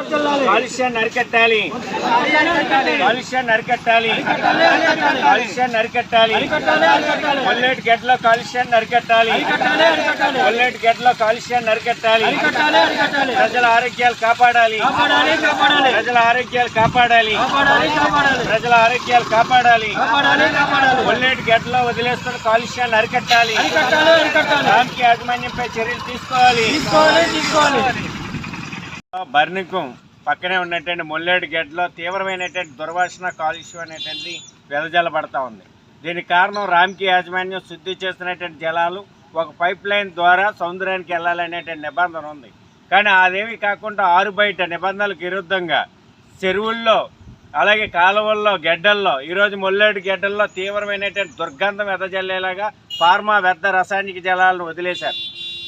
కాలుష్యాన్ని అరికట్టాలి. కాలుష్యాన్ని అరికట్టాలి. కాలుష్యాన్ని అరికట్టాలి. కొల్లేటి గడ్డలో కాలుష్యాన్ని అరికట్టాలి. కొల్లేటి గడ్డలో కాలుష్యాన్ని అరికట్టాలి. ప్రజల ఆరోగ్యాలు కాపాడాలి. ప్రజల ఆరోగ్యాలు కాపాడాలి. ప్రజల ఆరోగ్యాలు కాపాడాలి. కొల్లేటి గడ్డలో వదిలేస్తున్న కాలుష్యాన్ని అరికట్టాలి. రామ్కి యాజమాన్యంపై చర్యలు తీసుకోవాలి. బర్నికం పక్కనే ఉన్నటువంటి మొల్లేడు గడ్డలో తీవ్రమైనటువంటి దుర్వాసన కాలుష్యం అనేటువంటిది వెదజల్లబడతా ఉంది. దీనికి కారణం రామ్కి యాజమాన్యం శుద్ధి చేస్తున్నటువంటి జలాలు ఒక పైప్ లైన్ ద్వారా సముద్రానికి వెళ్ళాలనేటువంటి నిబంధన ఉంది. కానీ అదేమి కాకుండా ఆరు బయట నిబంధనలకు విరుద్ధంగా చెరువుల్లో అలాగే కాలువల్లో గెడ్డల్లో ఈరోజు మొల్లేడు గెడ్డల్లో తీవ్రమైనటువంటి దుర్గంధం వెదజల్లేలాగా ఫార్మా వ్యర్థ రసాయనిక జలాలను వదిలేశారు.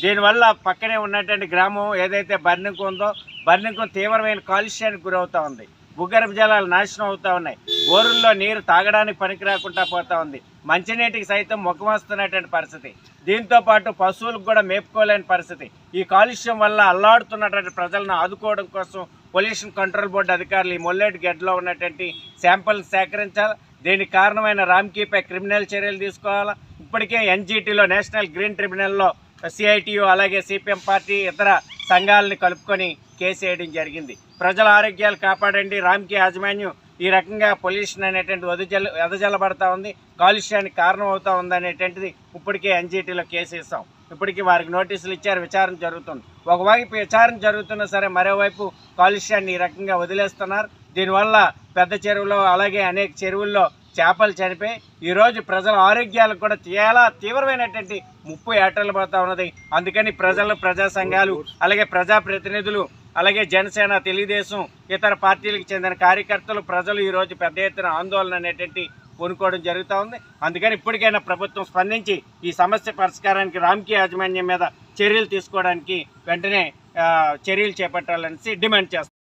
దీనివల్ల పక్కనే ఉన్నటువంటి గ్రామం ఏదైతే బర్నింకు ఉందో బర్లింకం తీవ్రమైన కాలుష్యానికి గురవుతూ ఉంది. భూగర్భ జలాలు నాశనం అవుతూ ఉన్నాయి. బోరుల్లో నీరు తాగడానికి పనికి రాకుండా పోతూ ఉంది. మంచినీటికి సైతం ముఖమస్తున్నటువంటి పరిస్థితి. దీంతో పాటు పశువులకు కూడా మేపుకోలేని పరిస్థితి. ఈ కాలుష్యం వల్ల అల్లాడుతున్నటువంటి ప్రజలను ఆదుకోవడం కోసం పొల్యూషన్ కంట్రోల్ బోర్డు అధికారులు ఈ మొల్లేటి గడ్డలో ఉన్నటువంటి శాంపుల్ని సేకరించాలి. దీనికి కారణమైన రామ్కీపై క్రిమినల్ చర్యలు తీసుకోవాలా? ఇప్పటికే ఎన్జీటీలో నేషనల్ గ్రీన్ ట్రిబ్యునల్లో సిఐటియు అలాగే సిపిఎం పార్టీ ఇతర సంఘాలని కలుపుకొని కేసు వేయడం జరిగింది. ప్రజల ఆరోగ్యాలు కాపాడండి రామ్కి యాజమాన్యం ఈ రకంగా పొల్యూషన్ అనేటువంటి వదజల్ వెదజల్లబడతా ఉంది కాలుష్యానికి కారణం అవుతా ఉంది అనేటువంటిది ఇప్పటికే ఎన్జీటీలో కేసు ఇస్తాం ఇప్పటికీ వారికి నోటీసులు ఇచ్చారు విచారణ జరుగుతుంది. ఒకవైపు విచారణ జరుగుతున్నా సరే మరోవైపు కాలుష్యాన్ని ఈ రకంగా వదిలేస్తున్నారు. దీనివల్ల పెద్ద చెరువులో అలాగే అనేక చెరువుల్లో చేపలు చనిపోయి ఈరోజు ప్రజల ఆరోగ్యాలకు కూడా చాలా తీవ్రమైనటువంటి ముప్పు ఏటలు పోతా ఉన్నది. అందుకని ప్రజలు ప్రజా సంఘాలు అలాగే ప్రజాప్రతినిధులు అలాగే జనసేన తెలుగుదేశం ఇతర పార్టీలకు చెందిన కార్యకర్తలు ప్రజలు ఈరోజు పెద్ద ఎత్తున ఆందోళన అనేటువంటి కొనుక్కోవడం జరుగుతూ ఉంది. అందుకని ఇప్పటికైనా ప్రభుత్వం స్పందించి ఈ సమస్య పరిష్కారానికి రామ్కీ యాజమాన్యం మీద చర్యలు తీసుకోవడానికి వెంటనే చర్యలు చేపట్టాలని డిమాండ్ చేస్తారు